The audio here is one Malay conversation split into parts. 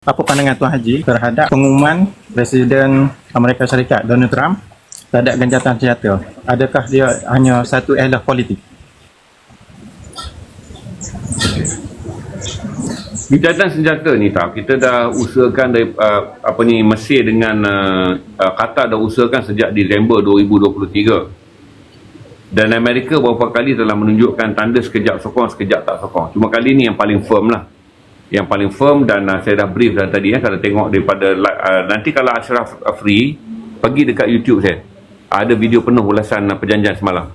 Apa pandangan Tuan Haji terhadap pengumuman Presiden Amerika Syarikat Donald Trump terhadap gencatan senjata? Adakah dia hanya satu elah politik? Gencatan senjata ni tau kita dah usahakan dari uh, apa ni Mesir dengan uh, uh, Qatar dah usahakan sejak Disember 2023 dan Amerika beberapa kali telah menunjukkan tanda sekejap sokong sekejap tak sokong cuma kali ni yang paling firm lah yang paling firm dan uh, saya dah brief dah tadi ya kalau tengok daripada uh, nanti kalau Ashraf uh, free pergi dekat YouTube saya. Ada video penuh ulasan uh, perjanjian semalam.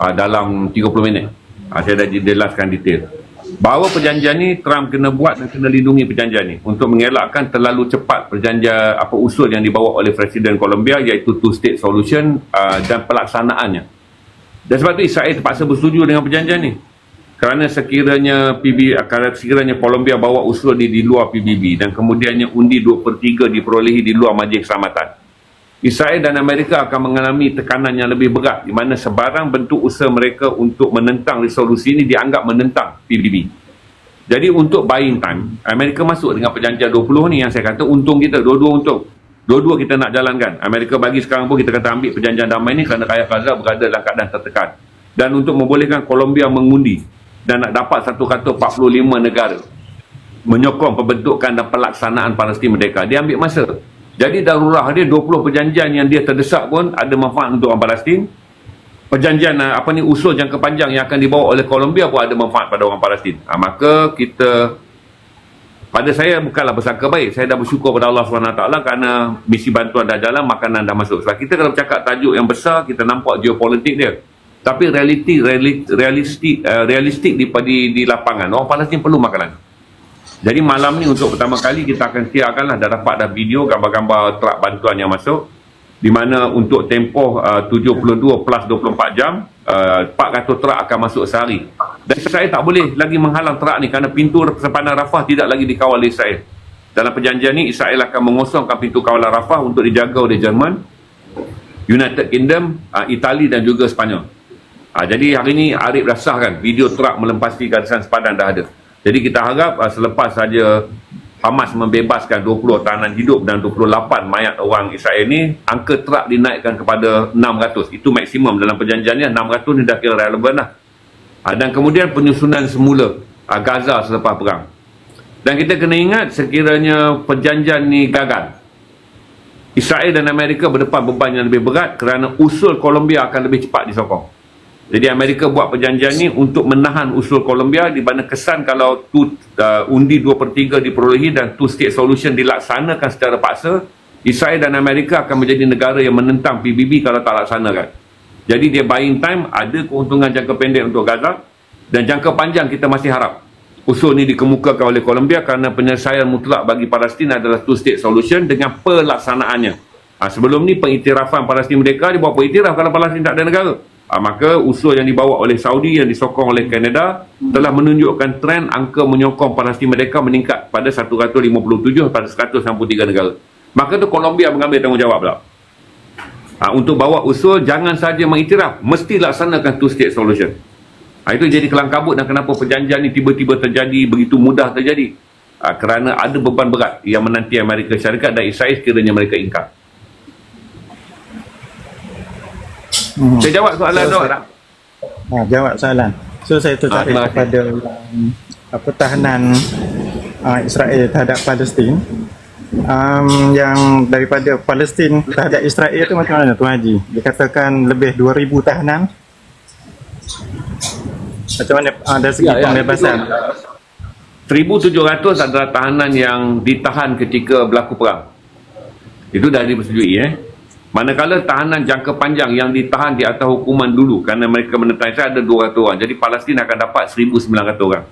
Uh, dalam 30 minit. Uh, saya dah jelaskan detail. Bahawa perjanjian ni Trump kena buat dan kena lindungi perjanjian ni. Untuk mengelakkan terlalu cepat perjanjian apa usul yang dibawa oleh Presiden Colombia iaitu two state solution uh, dan pelaksanaannya. Dan sebab itu Israel terpaksa bersetuju dengan perjanjian ni kerana sekiranya PB kerana sekiranya Colombia bawa usul ni di luar PBB dan kemudiannya undi 2 per 3 diperolehi di luar Majlis Keselamatan Israel dan Amerika akan mengalami tekanan yang lebih berat di mana sebarang bentuk usaha mereka untuk menentang resolusi ini dianggap menentang PBB. Jadi untuk buying time, Amerika masuk dengan perjanjian 20 ni yang saya kata untung kita, dua-dua untung. Dua-dua kita nak jalankan. Amerika bagi sekarang pun kita kata ambil perjanjian damai ni kerana kaya Gaza berada dalam keadaan tertekan. Dan untuk membolehkan Colombia mengundi dan nak dapat satu kata 45 negara menyokong pembentukan dan pelaksanaan Palestin merdeka. Dia ambil masa. Jadi darurah dia 20 perjanjian yang dia terdesak pun ada manfaat untuk orang Palestin. Perjanjian ah, apa ni usul jangka panjang yang akan dibawa oleh Colombia pun ada manfaat pada orang Palestin. Ha, maka kita pada saya bukanlah bersangka baik. Saya dah bersyukur pada Allah SWT kerana misi bantuan dah jalan, makanan dah masuk. Sebab kita kalau bercakap tajuk yang besar, kita nampak geopolitik dia. Tapi realiti, realistik, uh, realistik di, di, di lapangan. Orang Palestin perlu makanan. Jadi malam ni untuk pertama kali kita akan siarkan lah dah dapat dah video gambar-gambar truk bantuan yang masuk di mana untuk tempoh uh, 72 plus 24 jam uh, 400 truk akan masuk sehari dan Israel tak boleh lagi menghalang truk ni kerana pintu sepanjang Rafah tidak lagi dikawal oleh Israel dalam perjanjian ni Israel akan mengosongkan pintu kawalan Rafah untuk dijaga oleh Jerman United Kingdom, uh, Itali dan juga Sepanyol uh, jadi hari ni Arif dah sahkan video truk melempasi garisan sepadan dah ada jadi kita harap uh, selepas saja Hamas membebaskan 20 tahanan hidup dan 28 mayat orang Israel ni, angka truk dinaikkan kepada 600. Itu maksimum dalam perjanjiannya, 600 ni dah kira relevan lah. Uh, dan kemudian penyusunan semula uh, Gaza selepas perang. Dan kita kena ingat sekiranya perjanjian ni gagal. Israel dan Amerika berdepan beban yang lebih berat kerana usul Colombia akan lebih cepat disokong. Jadi Amerika buat perjanjian ni untuk menahan usul Colombia di mana kesan kalau tu, uh, undi 2 per 3 diperolehi dan two state solution dilaksanakan secara paksa, Israel dan Amerika akan menjadi negara yang menentang PBB kalau tak laksanakan. Jadi dia buying time, ada keuntungan jangka pendek untuk Gaza dan jangka panjang kita masih harap usul ni dikemukakan oleh Colombia kerana penyelesaian mutlak bagi Palestin adalah two state solution dengan pelaksanaannya. Ha, sebelum ni pengiktirafan Palestin merdeka dia buat pengiktiraf kalau Palestin tak ada negara. Uh, maka usul yang dibawa oleh Saudi yang disokong oleh Kanada telah menunjukkan trend angka menyokong Palestin mereka meningkat pada 157 pada 163 negara. Maka tu Colombia mengambil tanggungjawab pula. Uh, untuk bawa usul jangan saja mengiktiraf, mesti laksanakan two state solution. Uh, itu jadi kelang kabut dan kenapa perjanjian ni tiba-tiba terjadi begitu mudah terjadi. Uh, kerana ada beban berat yang menanti Amerika Syarikat dan Israel sekiranya mereka ingkar. Hmm. Saya jawab soalan so, tu tak? Ha, jawab soalan. So saya tertarik ha, kepada um, pertahanan uh, Israel terhadap Palestin. Um, yang daripada Palestin terhadap Israel tu macam mana Tuan Haji? Dikatakan lebih 2000 tahanan. Macam mana uh, dari segi ya, ya pembebasan? Ya, 1700 adalah tahanan yang ditahan ketika berlaku perang. Itu dah dipersetujui eh. Manakala tahanan jangka panjang yang ditahan di atas hukuman dulu kerana mereka menentang Israel ada 200 orang. Jadi Palestin akan dapat 1,900 orang.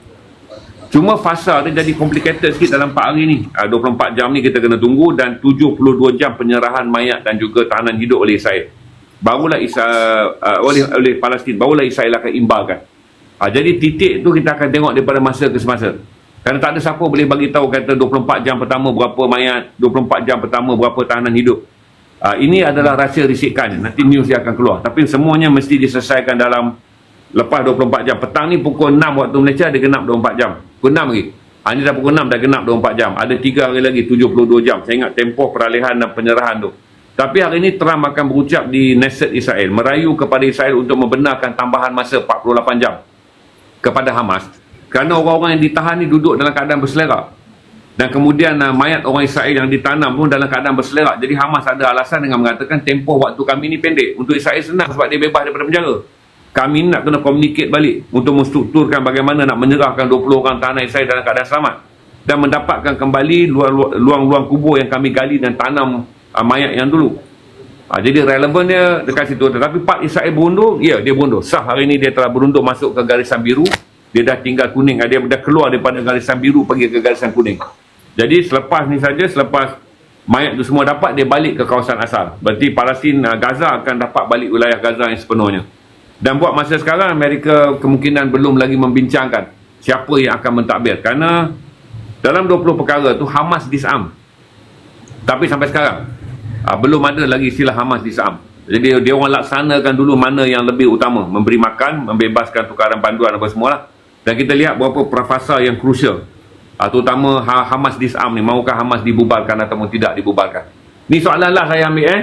Cuma fasa dia jadi complicated sikit dalam 4 hari ni. 24 ah, jam ni kita kena tunggu dan 72 jam penyerahan mayat dan juga tahanan hidup oleh Israel. Barulah Israel, uh, oleh, oleh Palestin, barulah Israel akan imbalkan. Uh, jadi titik tu kita akan tengok daripada masa ke semasa. Kerana tak ada siapa boleh bagi tahu kata 24 jam pertama berapa mayat, 24 jam pertama berapa tahanan hidup. Uh, ini adalah rahsia risikan. Nanti news dia akan keluar. Tapi semuanya mesti diselesaikan dalam lepas 24 jam. Petang ni pukul 6 waktu Malaysia dia genap 24 jam. Pukul 6 lagi. Ha, ini dah pukul 6 dah genap 24 jam. Ada 3 hari lagi 72 jam. Saya ingat tempoh peralihan dan penyerahan tu. Tapi hari ini Trump akan berucap di Knesset Israel. Merayu kepada Israel untuk membenarkan tambahan masa 48 jam kepada Hamas. Kerana orang-orang yang ditahan ni duduk dalam keadaan berselerak. Dan kemudian uh, mayat orang Israel yang ditanam pun dalam keadaan berselerak. Jadi Hamas ada alasan dengan mengatakan tempoh waktu kami ni pendek. Untuk Israel senang sebab dia bebas daripada penjara. Kami nak kena communicate balik untuk menstrukturkan bagaimana nak menyerahkan 20 orang tahanan Israel dalam keadaan selamat. Dan mendapatkan kembali luang-luang kubur yang kami gali dan tanam uh, mayat yang dulu. Ha, jadi relevannya dekat situ. Tetapi Pak Israel berundur, ya dia berundur. Sah hari ini dia telah berundur masuk ke garisan biru. Dia dah tinggal kuning. Dia dah keluar daripada garisan biru pergi ke garisan kuning. Jadi selepas ni saja, selepas mayat tu semua dapat, dia balik ke kawasan asal. Berarti Palestin, uh, Gaza akan dapat balik wilayah Gaza yang sepenuhnya. Dan buat masa sekarang, Amerika kemungkinan belum lagi membincangkan siapa yang akan mentadbir. Kerana dalam 20 perkara tu Hamas disarm. Tapi sampai sekarang, uh, belum ada lagi istilah Hamas disarm. Jadi dia orang laksanakan dulu mana yang lebih utama. Memberi makan, membebaskan tukaran panduan apa semua lah. Dan kita lihat beberapa prafasa yang krusial. Uh, terutama ha, Hamas disarm ni. Maukah Hamas dibubarkan ataupun tidak dibubarkan. Ni soalan lah saya ambil eh.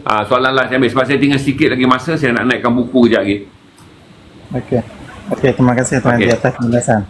Uh, soalan lah saya ambil. Sebab saya tinggal sikit lagi masa. Saya nak naikkan buku kejap lagi. Okey. Okey, terima kasih Tuan okay. di atas penjelasan.